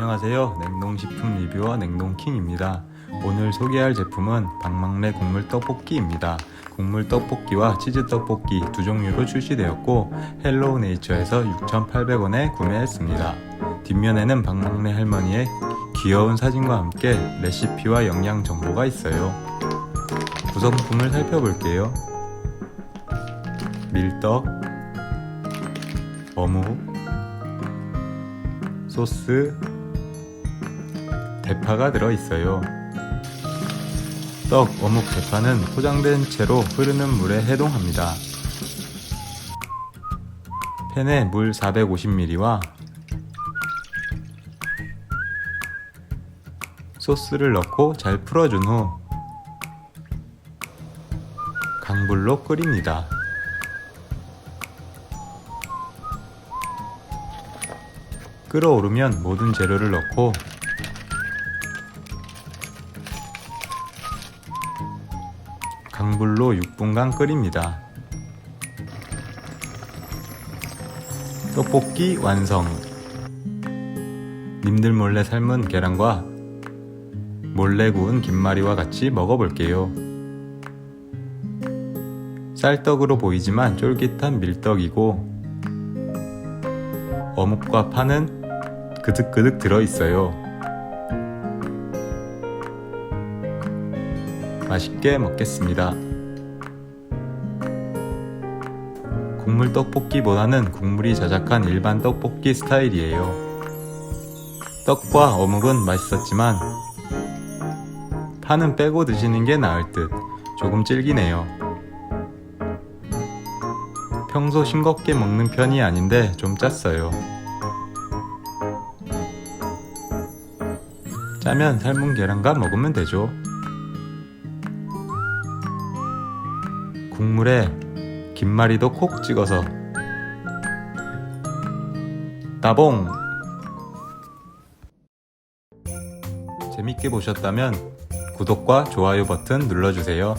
안녕하세요. 냉동식품 리뷰어 냉동킹입니다. 오늘 소개할 제품은 방망래 국물 떡볶이입니다. 국물 떡볶이와 치즈 떡볶이 두 종류로 출시되었고 헬로우 네이처에서 6,800원에 구매했습니다. 뒷면에는 방망래 할머니의 귀여운 사진과 함께 레시피와 영양 정보가 있어요. 구성품을 살펴볼게요. 밀떡, 어묵, 소스, 대파가 들어있어요. 떡, 어묵, 대파는 포장된 채로 흐르는 물에 해동합니다. 팬에 물 450ml와 소스를 넣고 잘 풀어준 후 강불로 끓입니다. 끓어오르면 모든 재료를 넣고 강불로 6분간 끓입니다. 떡볶이 완성. 님들 몰래 삶은 계란과 몰래 구운 김말이와 같이 먹어볼게요. 쌀떡으로 보이지만 쫄깃한 밀떡이고 어묵과 파는 그득그득 들어있어요. 맛있게 먹겠습니다. 국물 떡볶이보다는 국물이 자작한 일반 떡볶이 스타일이에요. 떡과 어묵은 맛있었지만 파는 빼고 드시는 게 나을 듯 조금 질기네요. 평소 싱겁게 먹는 편이 아닌데 좀 짰어요. 짜면 삶은 계란과 먹으면 되죠. 국물에 김말이도 콕 찍어서 따봉! 재밌게 보셨다면 구독과 좋아요 버튼 눌러주세요.